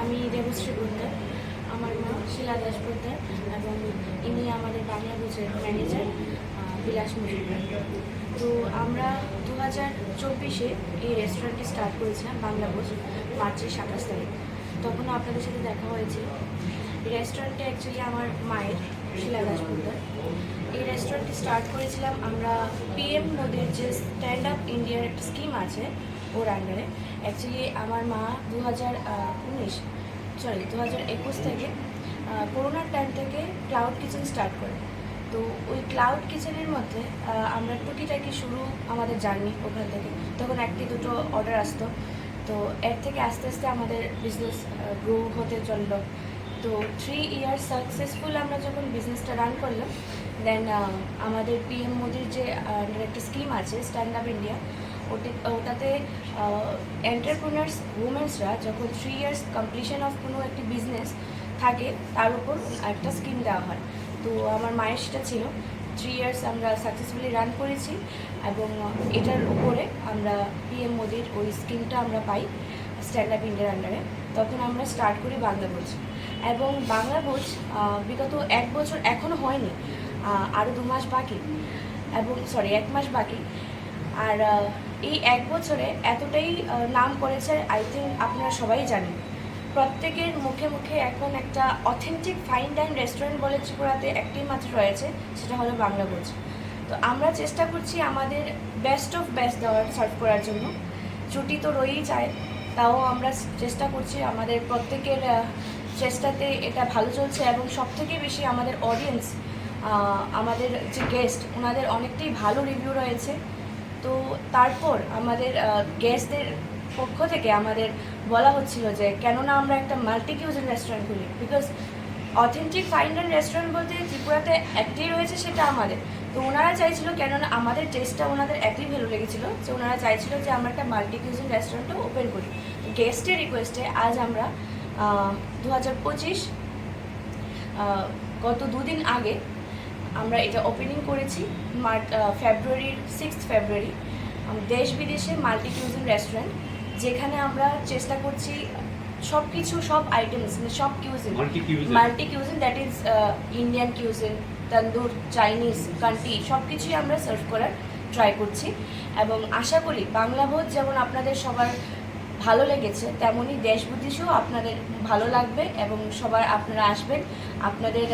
আমি দেবশ্রী পোদ্দার আমার মা শিলা দাস পোদ্দার এবং ইনি আমাদের বাংলা বুঝের ম্যানেজার বিলাস মজুমদার। তো আমরা দু হাজার চব্বিশে এই রেস্টুরেন্টটি স্টার্ট করেছিলাম বাংলা বুঝ, মার্চের সাতাশ তারিখ। তখন আপনাদের সাথে দেখা হয়েছিল এই রেস্টুরেন্টে অ্যাকচুয়ালি আমার মায়ের শিলা দাস পোদ্দার এই রেস্টুরেন্টটি স্টার্ট করেছিলাম আমরা পিএম মোদের যে স্ট্যান্ড আপ ইন্ডিয়ার একটা স্কিম আছে ওর আন্ডারে অ্যাকচুয়ালি আমার মা দু হাজার উনিশ সরি দু হাজার একুশ থেকে করোনার টাইম থেকে ক্লাউড কিচেন স্টার্ট করে। তো ওই ক্লাউড কিচেনের মধ্যে আমরা টুকিটাকি শুরু আমাদের জার্নি ওখান থেকে। তখন একটি দুটো অর্ডার আসতো। তো এর থেকে আস্তে আস্তে আমাদের বিজনেস গ্রো হতে চলল। তো থ্রি ইয়ার্স সাকসেসফুল আমরা যখন বিজনেসটা রান করলাম দেন আমাদের পিএম মোদির যে একটা স্কিম আছে স্ট্যান্ড আপ ইন্ডিয়া ওটি, ওটাতে এন্টারপ্রিনার্স উমেন্সরা যখন থ্রি ইয়ার্স কমপ্লিশন অফ কোনো একটি বিজনেস থাকে, তার উপর একটা স্কিম দেওয়া হয়। তো আমার মায়ের সেটা ছিল। থ্রি ইয়ার্স আমরা সাকসেসফুলি রান করেছি এবং এটার উপরে আমরা পিএম মোদির ওই স্কিমটা আমরা পাই স্ট্যান্ড আপ ইন্ডিয়ার আন্ডারে তখন আমরা স্টার্ট করি বাংলা বোঝ এবং বাংলা বোঝ বিগত এক বছর এখনও হয়নি আরও দু মাস বাকি। এবং সরি এক মাস বাকি। আর এই এক বছরে এতটাই নাম করেছে আই থিঙ্ক আপনারা সবাই জানেন। প্রত্যেকের মুখে মুখে এখন একটা অথেন্টিক ফাইন ডাইন রেস্টুরেন্ট বলে ত্রিপুরাতে একটি মাত্র রয়েছে, সেটা হলো বাংলা বোঝ তো আমরা চেষ্টা করছি আমাদের বেস্ট অফ বেস্ট দেওয়ার সার্ভ করার জন্য। ছুটি তো রয়েই যায়, তাও আমরা চেষ্টা করছি আমাদের প্রত্যেকের চেষ্টাতে এটা ভালো চলছে এবং সব থেকে বেশি আমাদের অডিয়েন্স আমাদের যে গেস্ট ওনাদের অনেকটাই ভালো রিভিউ রয়েছে। তো তারপর আমাদের গেস্টদের পক্ষ থেকে আমাদের বলা হচ্ছিল যে, কেননা আমরা একটা মাল্টি কিউজিন রেস্টুরেন্ট খুলি বিকজ অথেন্টিক ফাইন রেস্টুরেন্ট বলতে ত্রিপুরাতে একটাই রয়েছে সেটা আমাদের। তো ওনারা চাইছিল কেননা আমাদের টেস্টটা ওনাদের একই ভালো লেগেছিল। যে ওনারা চাইছিল যে আমরা একটা মাল্টি কিউজিন রেস্টুরেন্টও ওপেন করি। গেস্টের রিকোয়েস্টে আজ আমরা দু হাজার পঁচিশ গত দুদিন আগে আমরা এটা ওপেনিং করেছি। মার্চ ফেব্রুয়ারির সিক্স ফেব্রুয়ারি। দেশ বিদেশে মাল্টি কিউজিন রেস্টুরেন্ট যেখানে আমরা চেষ্টা করছি সব কিছু সব আইটেমস মানে সব cuisine multi cuisine that is Indian cuisine tandoor Chinese country সব কিছুই আমরা সার্ভ করার ট্রাই করছি। এবং আশা করি বাংলা ভোজ যেমন আপনাদের সবার ভালো লেগেছে তেমনই দেশ বিদেশেও আপনাদের ভালো লাগবে এবং সবার আপনারা আসবেন। আপনাদের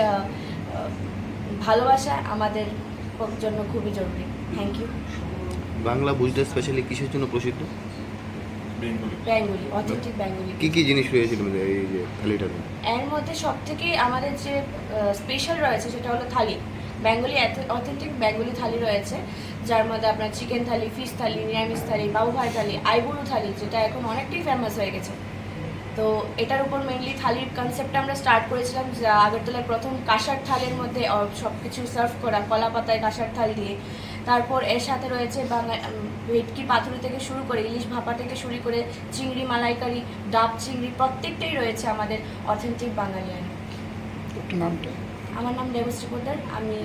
ভালোবাসা আমাদের জন্য খুবই জরুরি। থ্যাংক ইউ বাংলা বুঝতে স্পেশালি কিসের জন্য প্রসিদ্ধ? বেঙ্গলি অথেন্টিক বেঙ্গলি কি কি জিনিস রয়েছিল আমাদের এই যে থালিটার এর মধ্যে সব থেকে আমাদের যে স্পেশাল রয়েছে সেটা হলো thali. Bengali authentic Bengali thali রয়েছে যার মধ্যে আপনার চিকেন থালি ফিশ থালি নিরামিষ থালি বাউভার থালি আইবুড়ো থালি যেটা এখন অনেকটাই ফেমাস হয়ে গেছে। তো এটার উপর মেনলি থালির কনসেপ্টটা আমরা স্টার্ট করেছিলাম যা আগরতলার প্রথম কাঁসার থালের মধ্যে সব কিছু সার্ভ করা কলা পাতায় কাঁসার থাল দিয়ে। তারপর এর সাথে রয়েছে বাংলা ভেটকি পাথুরি থেকে শুরু করে ইলিশ ভাপা থেকে শুরু করে চিংড়ি মালাইকারি ডাব চিংড়ি প্রত্যেকটাই রয়েছে আমাদের অথেন্টিক বাঙালিয়ানি একটু নামটা। আমার নাম দেবশ্রী পোদ্দার আমি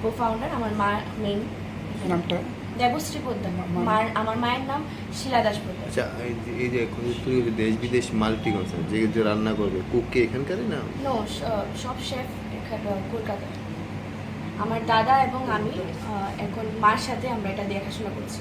কো ফাউন্ডার আমার মা মেন নামটা? দেবশ্রী পোদ্দার মা- মার আমার মায়ের নাম শিলা দাস পোদ্দার। আচ্ছা এই যে- এখন তুমি দেশ বিদেশ মাল্টি কনসার্ট যে যে রান্না করবে কুক কি এখানকারই না? নো সব শেফ এখানে কলকাতায়। আমার দাদা এবং আমি এখন মার সাথে আমরা এটা দেখাশোনা করছি।